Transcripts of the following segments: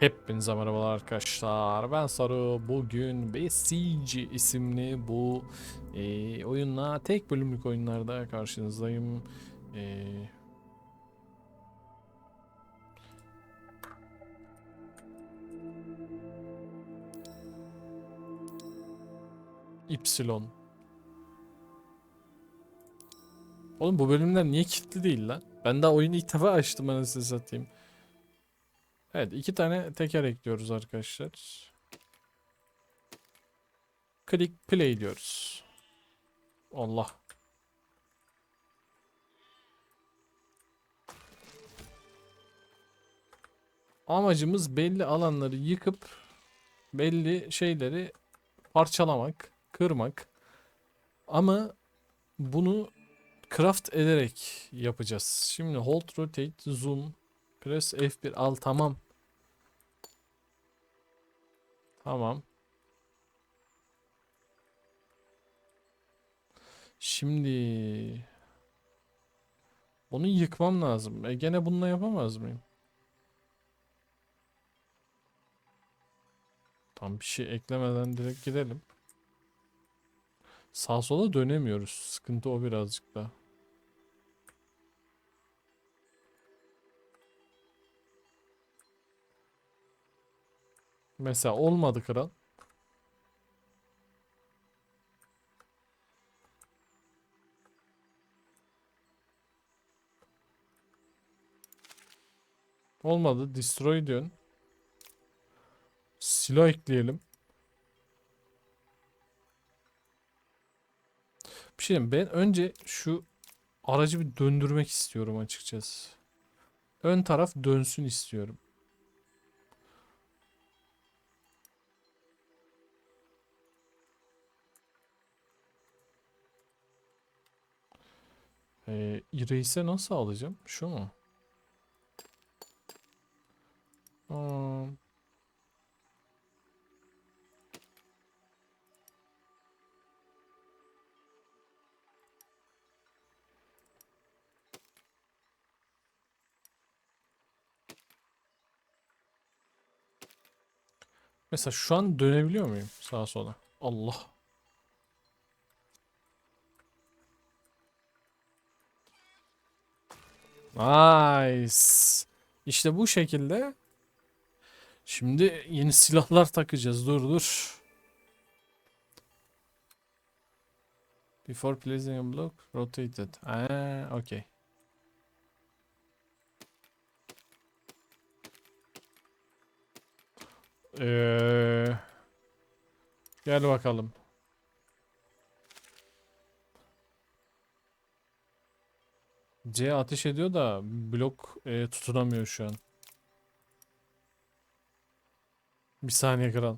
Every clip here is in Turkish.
Hepinize merhabalar arkadaşlar. Ben Saru. Bugün Besiege isimli bu e, oyunla tek bölümlük oyunlarda karşınızdayım. E, Ypsilon. Oğlum bu bölümler niye kilitli değil lan? Ben daha oyunu ilk defa açtım anasını satayım. Evet iki tane teker ekliyoruz arkadaşlar. Click play diyoruz. Allah. Amacımız belli alanları yıkıp belli şeyleri parçalamak, kırmak. Ama bunu craft ederek yapacağız. Şimdi hold, rotate, zoom, press F1 al tamam. Tamam. Şimdi onu yıkmam lazım. E gene bununla yapamaz mıyım? Tam bir şey eklemeden direkt gidelim. Sağ sola dönemiyoruz. Sıkıntı o birazcık da. Mesela olmadı kral. Olmadı. Destroy diyorsun. Silah ekleyelim. Bir şey diyeyim, Ben önce şu aracı bir döndürmek istiyorum açıkçası. Ön taraf dönsün istiyorum. Ee, Erase'e nasıl alacağım? Şu mu? Aa, Mesela şu an dönebiliyor muyum sağa sola? Allah. Nice. İşte bu şekilde. Şimdi yeni silahlar takacağız. Dur dur. Before placing a block, rotated. Aa, okay. Ee, gel bakalım. C ateş ediyor da blok e, tutunamıyor şu an. Bir saniye kral.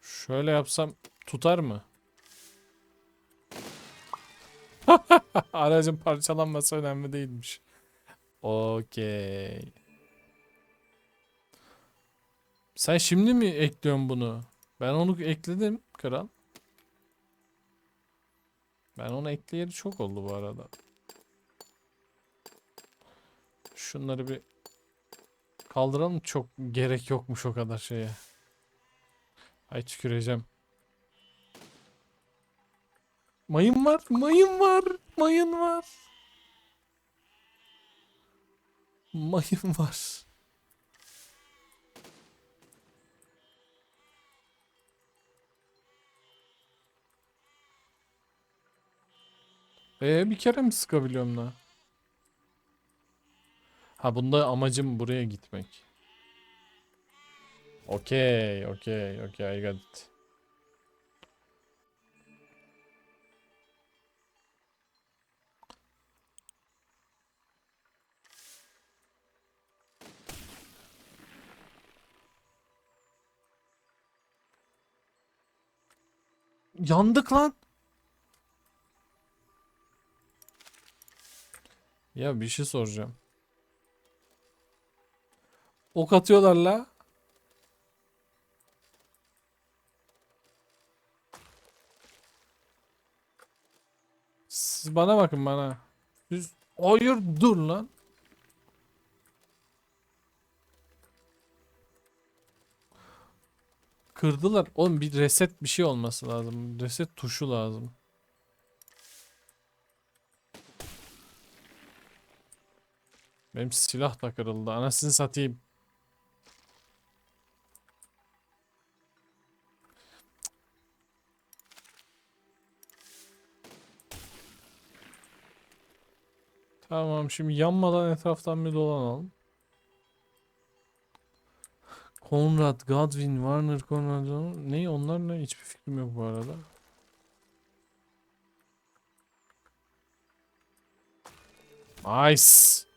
Şöyle yapsam tutar mı? Aracın parçalanması önemli değilmiş. Okey. Sen şimdi mi ekliyorsun bunu? Ben onu ekledim kral. Ben onu ekleyeli çok oldu bu arada. Şunları bir kaldıralım. Çok gerek yokmuş o kadar şeye. Ay tüküreceğim. Mayın var, mayın var, mayın var. Mayın var. Ee bir kere mi sıkabiliyorum da? Ha bunda amacım buraya gitmek. Okey, okey, okey, I got it. Yandık lan. Ya bir şey soracağım. Ok atıyorlar la. Siz bana bakın bana. Siz... Hayır dur lan. Kırdılar. Oğlum bir reset bir şey olması lazım. Reset tuşu lazım. Benim silah da kırıldı. Anasını satayım. Tamam şimdi yanmadan etraftan bir dolanalım. Conrad, Godwin, Warner, Conrad. Ne onlar ne? Hiçbir fikrim yok bu arada. Nice.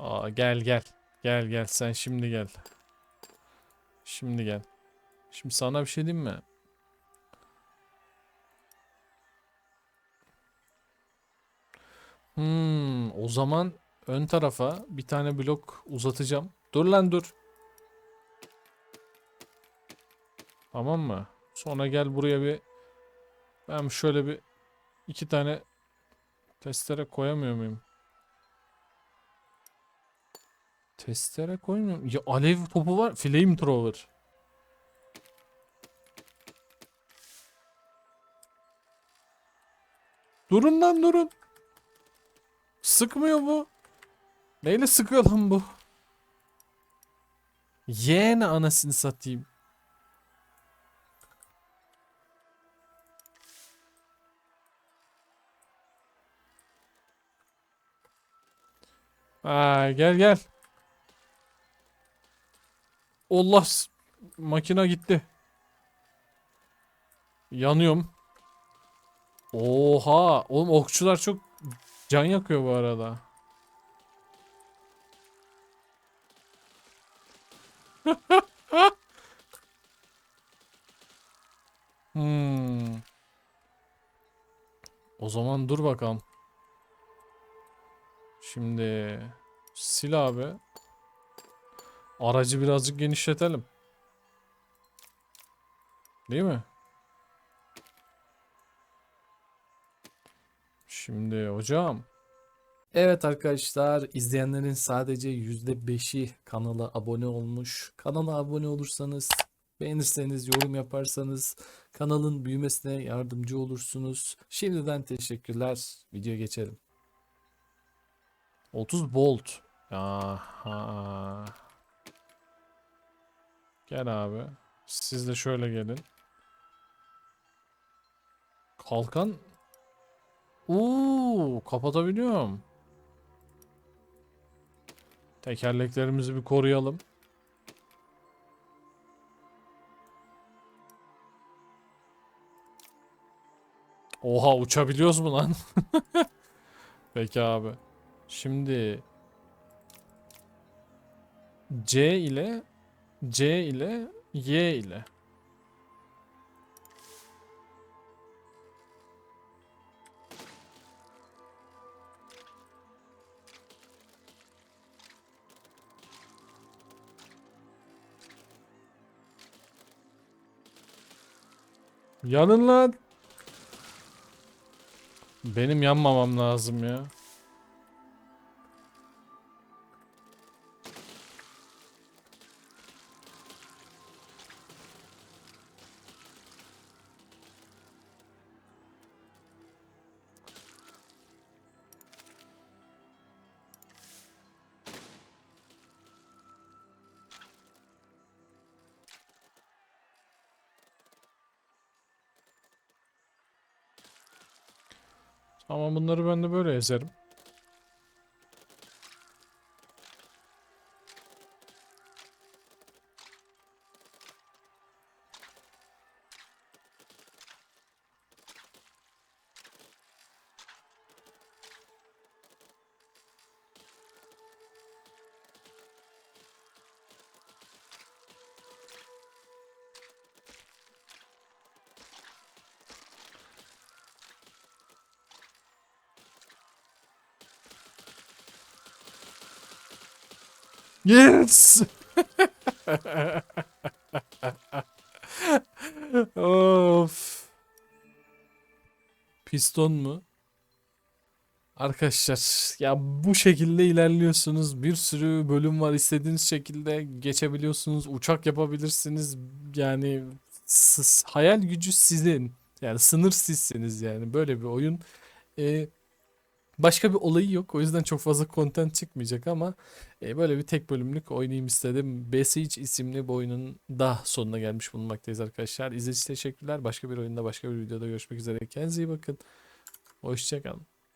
Aa, gel gel. Gel gel sen şimdi gel. Şimdi gel. Şimdi sana bir şey diyeyim mi? Hmm, o zaman ön tarafa bir tane blok uzatacağım. Dur lan dur. Tamam mı? Sonra gel buraya bir ben şöyle bir iki tane testere koyamıyor muyum? Testere koymuyor muyum? Ya alev topu var. Flamethrower. Durun lan durun. Sıkmıyor bu. Neyle sıkıyor lan bu? Yeğene anasını satayım. Aa, gel gel. Allah makina gitti. Yanıyorum. Oha, oğlum okçular çok can yakıyor bu arada. Hmm. O zaman dur bakalım. Şimdi sil abi. Aracı birazcık genişletelim. Değil mi? Şimdi hocam. Evet arkadaşlar izleyenlerin sadece %5'i kanala abone olmuş. Kanala abone olursanız beğenirseniz yorum yaparsanız kanalın büyümesine yardımcı olursunuz. Şimdiden teşekkürler. Videoya geçelim. 30 volt. Aha. Gel abi. Siz de şöyle gelin. Kalkan. Uuu, kapatabiliyorum. Tekerleklerimizi bir koruyalım. Oha uçabiliyoruz mu lan? Peki abi. Şimdi C ile C ile Y ile Yanın lan. Benim yanmamam lazım ya. Ama bunları ben de böyle ezerim. Yes! of. Pis piston mu? Arkadaşlar ya bu şekilde ilerliyorsunuz. Bir sürü bölüm var. istediğiniz şekilde geçebiliyorsunuz. Uçak yapabilirsiniz. Yani hayal gücü sizin. Yani sınır sizsiniz yani. Böyle bir oyun. Ee, başka bir olayı yok. O yüzden çok fazla content çıkmayacak ama e, böyle bir tek bölümlük oynayayım istedim. Besiege isimli bu oyunun da sonuna gelmiş bulunmaktayız arkadaşlar. İzlediğiniz teşekkürler. Başka bir oyunda başka bir videoda görüşmek üzere. Kendinize iyi bakın. Hoşçakalın.